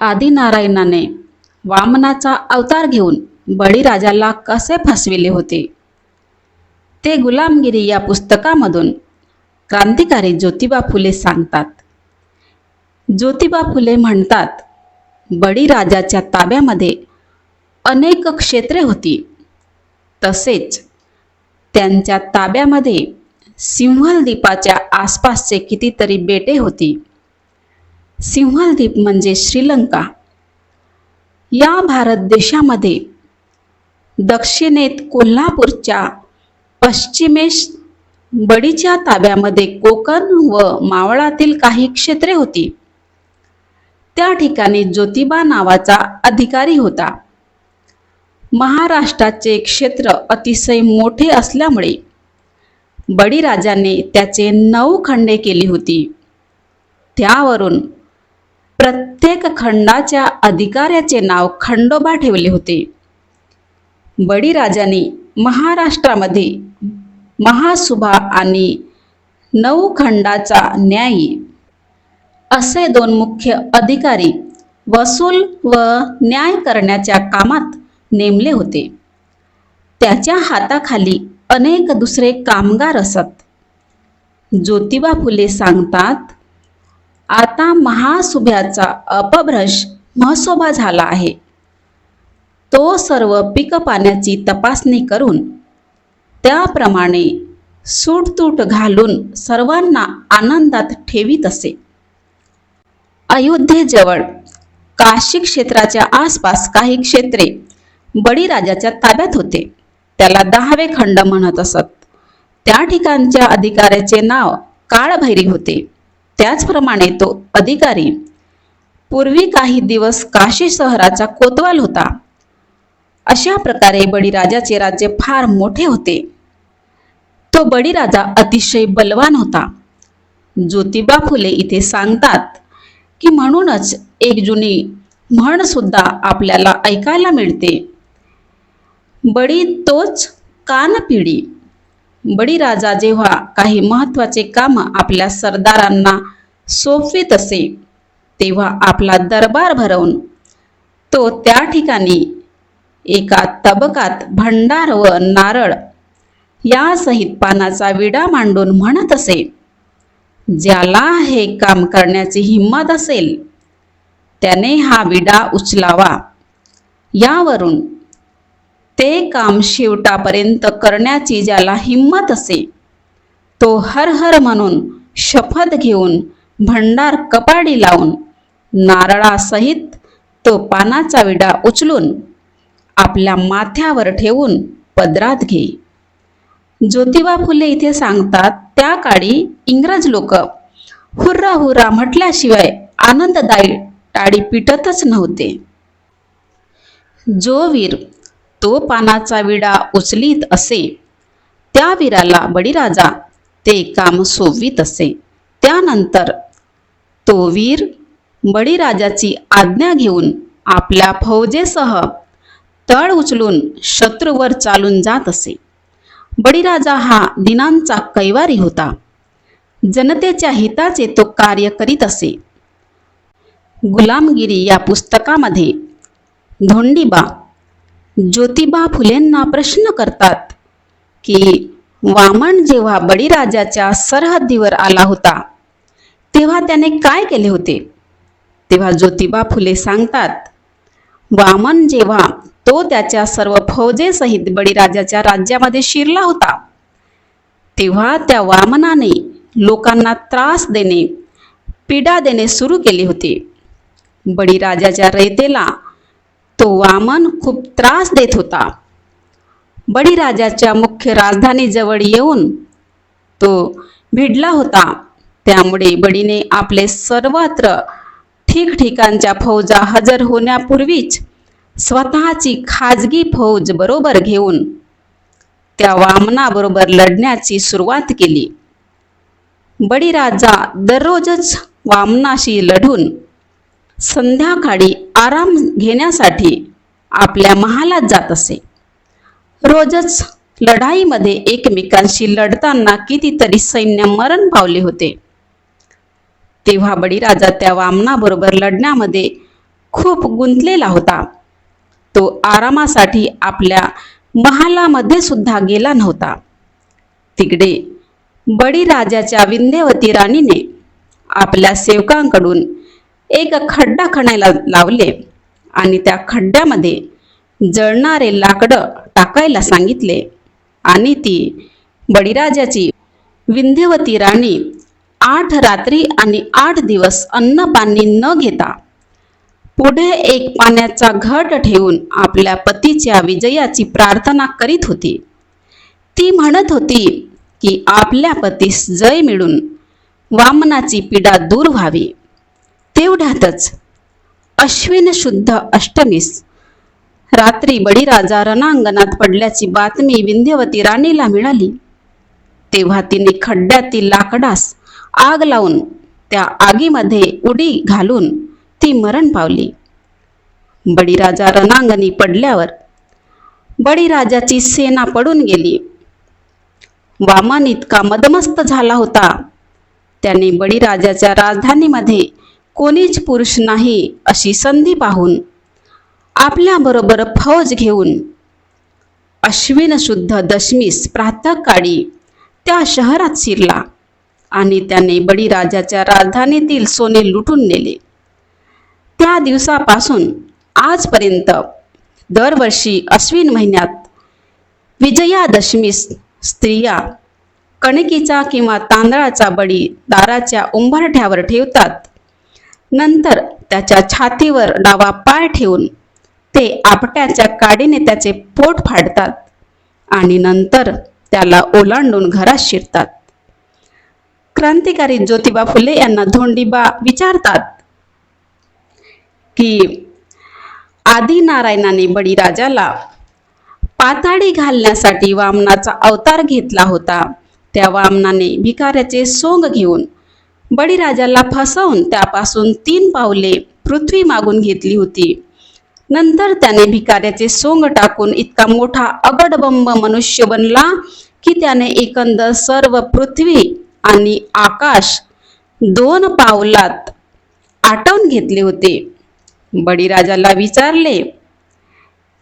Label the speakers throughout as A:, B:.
A: आदिनारायणाने वामनाचा अवतार घेऊन बळीराजाला कसे फसविले होते? ते गुलामगिरी या पुस्तकामधून क्रांतिकारी ज्योतिबा फुले सांगतात. ज्योतिबा फुले म्हणतात बळीराजाच्या ताब्यामध्ये अनेक क्षेत्रे होती. तसेच त्यांच्या ताब्यामध्ये सिंहल द्वीपाच्या आसपासचे कितीतरी बेटे होती. सिंहलद्वीप म्हणजे श्रीलंका. या भारत देशामध्ये दक्षिणेत कोल्हापूरच्या पश्चिमेस बडीच्या ताब्यामध्ये कोकण व मावळातील काही क्षेत्रे होती. त्या ठिकाणी ज्योतिबा नावाचा अधिकारी होता. महाराष्ट्राचे क्षेत्र अतिशय मोठे असल्यामुळे बळीराजाने त्याचे नऊ खंडे केली होती. त्यावरून प्रत्येक खंडाच्या अधिकाऱ्याचे नाव खंडोबा ठेवले होते. बळीराजाने महाराष्ट्रामध्ये महासुभा आणि नऊ खंडाचा न्यायी असे दोन मुख्य अधिकारी वसूल व न्याय करण्याच्या कामात नेमले होते. त्याच्या हाताखाली अनेक दुसरे कामगार असत. ज्योतिबा फुले सांगतात आता महासुभ्याचा अपभ्रंश महसोबा झाला आहे. तो सर्व पीक पाण्याची तपासणी करून त्याप्रमाणे सूटतूट घालून सर्वांना आनंदात ठेवीत असे. अयोध्येजवळ काशी क्षेत्राच्या आसपास काही क्षेत्रे बळीराजाच्या ताब्यात होते. त्याला दहावे खंड म्हणत असत. त्या ठिकाणच्या अधिकाऱ्याचे नाव काळभैरी होते. त्याचप्रमाणे तो अधिकारी पूर्वी काही दिवस काशी शहराचा कोतवाल होता. अशा प्रकारे बळीराजाचे राज्य फार मोठे होते. तो बळीराजा अतिशय बलवान होता. ज्योतिबा फुले इथे सांगतात की म्हणूनच एक जुनी म्हण सुद्धा आपल्याला ऐकायला मिळते. बळी तोच कानपिढी. बळीराजा जेव्हा काही महत्त्वाचे काम आपल्या सरदारांना सोपवित असे तेव्हा आपला दरबार भरवून तो त्या ठिकाणी एका तबकात भंडार व नारळ यासहित पानाचा विडा मांडून म्हणत असे ज्याला हे काम करण्याची हिंमत असेल त्याने हा विडा उचलावा. यावरून ते काम शेवटापर्यंत करण्याची ज्याला हिंमत असे तो हर हर म्हणून शपथ घेऊन भंडार कपाडी लावून नारळासहित तो पानाचा विडा उचलून आपल्या माथ्यावर ठेवून पदरात घे. ज्योतिबा फुले इथे सांगतात त्या काळी इंग्रज लोक हुर्रा हुर्रा म्हटल्याशिवाय आनंददायी टाळी पिटतच नव्हते. जो वीर तो पानाचा विडा उचलीत असे. त्या वीराला बळीराजा ते काम सोवित असे. त्यानंतर तो वीर बळीराजाची आज्ञा घेऊन आपल्या फौजेसह तळ उचलून शत्रूवर चालून जात असे. बळीराजा हा दिनांचा कैवारी होता. जनतेच्या हिताचे तो कार्य करीत असे. गुलामगिरी या पुस्तकामध्ये धोंडीबा ज्योतिबा फुलेंना प्रश्न करतात की वामन जेव्हा बळीराजाच्या सरहद्दीवर आला होता तेव्हा त्याने काय केले होते? तेव्हा ज्योतिबा फुले सांगतात वामन जेव्हा तो त्याच्या सर्व फौजेसहित बळीराजाच्या राज्यामध्ये शिरला होता तेव्हा त्या वामनाने लोकांना त्रास देणे पीडा देणे सुरू केले होते. बळीराजाच्या रयतेला तो वामन खूप त्रास देत होता. बळीराजाच्या मुख्य राजधानीजवळ येऊन तो भिडला होता. त्यामुळे बळीने आपले सर्वत्र ठिकठिकाणच्या फौजा हजर होण्यापूर्वीच स्वतःची खाजगी फौज बरोबर घेऊन त्या वामनाबरोबर लढण्याची सुरुवात केली. बळीराजा दररोजच वामनाशी लढून संध्याकाळी आराम घेण्यासाठी आपल्या महालात जात असे. रोजच लढाईमध्ये एकमेकांशी लढताना कितीतरी सैन्य मरण पावले होते. तेव्हा बळीराजा त्या वामनाबरोबर लढण्यामध्ये खूप गुंतलेला होता. तो आरामासाठी आपल्या महालामध्ये सुद्धा गेला नव्हता. तिकडे बळीराजाच्या विंध्यवती राणीने आपल्या सेवकांकडून एक खड्डा खणायला लावले आणि त्या खड्ड्यामध्ये जळणारे लाकडं टाकायला सांगितले. आणि ती बळीराजाची विंध्यवती राणी आठ रात्री आणि आठ दिवस अन्न पाणी न घेता पुढे एक पाण्याचा घट ठेवून आपल्या पतीच्या विजयाची प्रार्थना करीत होती. ती म्हणत होती की आपल्या पतीस जय मिळून वामनाची पीडा दूर व्हावी. तेवढ्यातच अश्विन शुद्ध अष्टमीस. रात्री बळीराजा रणांगणात पडल्याची बातमी विंध्यवती राणीला मिळाली. तेव्हा तिने खड्ड्यातील लाकडास आग लावून त्या आगीमध्ये उडी घालून ती मरण पावली. बळीराजा रणांगणी पडल्यावर बळीराजाची सेना पडून गेली. वामन इतका मदमस्त झाला होता. त्याने बळीराजाच्या राजधानीमध्ये कोणीच पुरुष नाही अशी संधी पाहून आपल्याबरोबर फौज घेऊन अश्विन शुद्ध दशमीस प्रातःकाळी त्या शहरात शिरला आणि त्याने बळीराजाच्या राजधानीतील सोने लुटून नेले. त्या दिवसापासून आजपर्यंत दरवर्षी अश्विन महिन्यात विजयादशमीस स्त्रिया कणकीचा किंवा तांदळाचा बळी दाराच्या उंबरठ्यावर ठेवतात. नंतर त्याच्या छातीवर डावा पाय ठेवून ते आपट्याच्या काडीने त्याचे पोट फाडतात आणि नंतर त्याला ओलांडून घरात शिरतात. क्रांतिकारी ज्योतिबा फुले यांना धोंडीबा विचारतात की आदिनारायणाने बळीराजाला पाताळी घालण्यासाठी वामनाचा अवतार घेतला होता. त्या वामनाने भिकाऱ्याचे सोंग घेऊन बळीराजाला फसवून त्यापासून तीन पावले पृथ्वी मागून घेतली होती. नंतर त्याने भिकाऱ्याचे सोंग टाकून इतका मोठा अगडबंब मनुष्य बनला की त्याने एकंदर सर्व पृथ्वी आणि आकाश दोन पावलात आटवून घेतले होते. बळीराजाला विचारले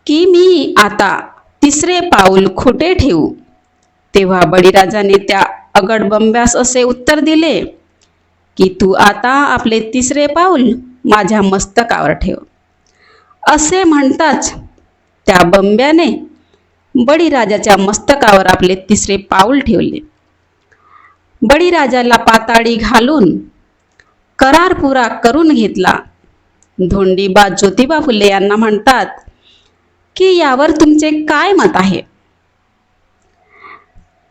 A: की मी आता तिसरे पाऊल खोटे ठेवू? तेव्हा बळीराजाने त्या अगडबंब्यास असे उत्तर दिले की तू आता आपले तिसरे पाऊल माझ्या मस्तकावर ठेव. असे म्हणताच त्या बंब्याने बळीराजाच्या मस्तकावर आपले तिसरे पाऊल ठेवले. बळीराजाला पाताळी घालून करार पुरा करून घेतला. धोंडीबा ज्योतिबा फुले यांना म्हणतात की यावर तुमचे काय मत आहे?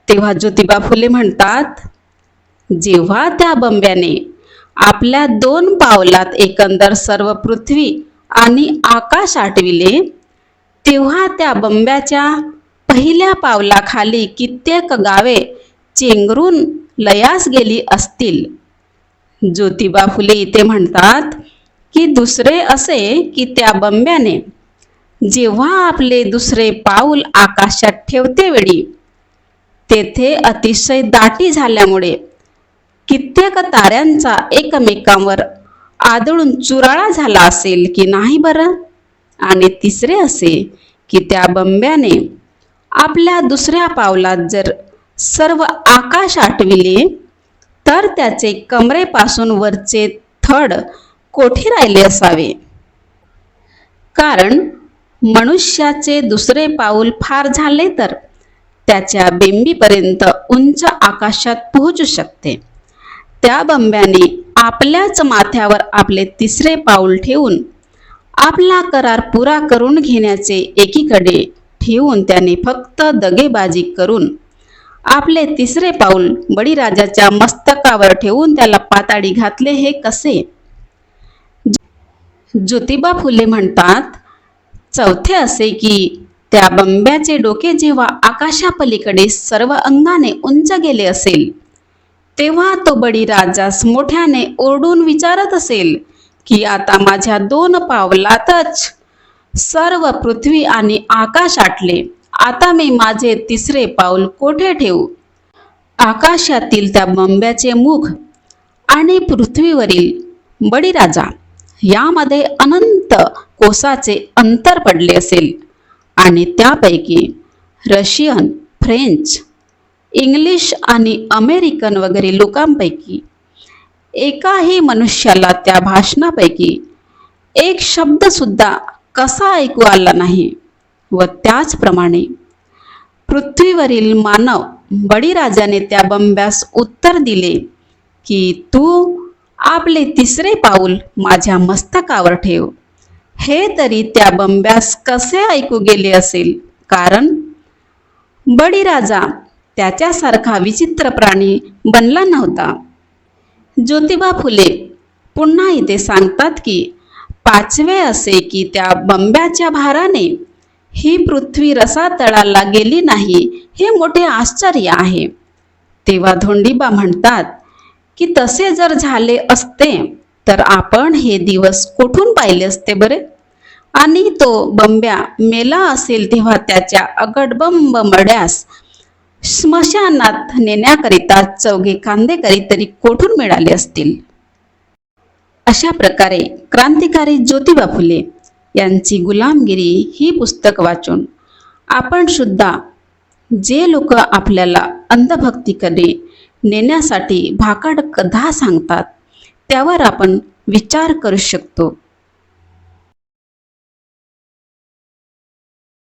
A: तेव्हा ज्योतिबा फुले म्हणतात जेव्हा त्या बंब्याने आपल्या दोन पावलात एकंदर सर्व पृथ्वी आणि आकाश आटविले तेव्हा त्या बंब्याच्या पहिल्या पावलाखाली कित्येक गावे चेंगरून लयास गेली असतील. ज्योतिबा फुले इथे म्हणतात की दुसरे असे की त्या बंब्याने जेव्हा आपले दुसरे पाऊल आकाशात ठेवते वेळी तेथे अतिशय दाटी झाल्यामुळे कित्येक ताऱ्यांचा एकमेकांवर आदळून चुराळा झाला असेल की नाही बरं? आणि तिसरे असे की त्या बंब्याने आपल्या दुसऱ्या पावलात जर सर्व आकाश आटविले तर त्याचे कमरेपासून वरचे थड कोठे राहिले असावे? कारण मनुष्याचे दुसरे पाऊल फार झाले तर त्याच्या बेंबीपर्यंत उंच आकाशात पोहोचू शकते. त्या बंब्याने आपल्याच माथ्यावर आपले तिसरे पाऊल ठेवून आपला करार पुरा करून घेण्याचे एकीकडे ठेवून त्याने फक्त दगेबाजी करून आपले तिसरे पाऊल बळीराजाच्या मस्तकावर ठेवून त्याला पाताळी घातले हे कसे? ज्योतिबा फुले म्हणतात चौथे असे की त्या बंब्याचे डोके जेव्हा आकाशापलीकडे सर्व अंगाने उंच गेले असेल तेव्हा तो बळीराजास मोठ्याने ओरडून विचारत असेल की आता माझ्या दोन पावलातच सर्व पृथ्वी आणि आकाश आटले. आता मी माझे तिसरे पाऊल कोठे ठेवू? आकाशातील त्या बंब्याचे मुख आणि पृथ्वीवरील बळीराजा यामध्ये अनंत कोसाचे अंतर पडले असेल आणि त्यापैकी रशियन फ्रेंच इंग्लिश आणि अमेरिकन वगैरे लोकांपैकी एकाही मनुष्याला त्या भाषणापैकी एक शब्द सुद्धा कसा ऐकू आला नाही व त्याचप्रमाणे पृथ्वीवरील मानव बळीराजाने त्या बंब्यास उत्तर दिले की तू आपले तिसरे पाऊल माझ्या मस्तकावर ठेव. हे तरी त्या बंब्यास कसे ऐकू गेले असेल? कारण बळीराजा त्याच्यासारखा विचित्र प्राणी बनला नव्हता. ज्योतिबा फुले पुन्हा इथे सांगतात की पाचवे असे की त्या बंब्याच्या भाराने ही पृथ्वी रसातळाला गेली नाही हे मोठे आश्चर्य आहे. तेव्हा धोंडीबा म्हणतात की तसे जर झाले असते तर आपण हे दिवस कुठून पाहिले असते बरे? आणि तो बंब्या मेला असेल तेव्हा त्याच्या अगडबंब मड्यास स्मशानात नेण्याकरिता चौघे कांदेकरी तरी कोठून मिळाले असतील? अशा प्रकारे क्रांतिकारी ज्योतिबा फुले यांची गुलामगिरी ही पुस्तक वाचून आपण सुद्धा जे लोक आपल्याला अंधभक्तीकडे नेण्यासाठी भाकड कथा सांगतात त्यावर आपण विचार करू शकतो.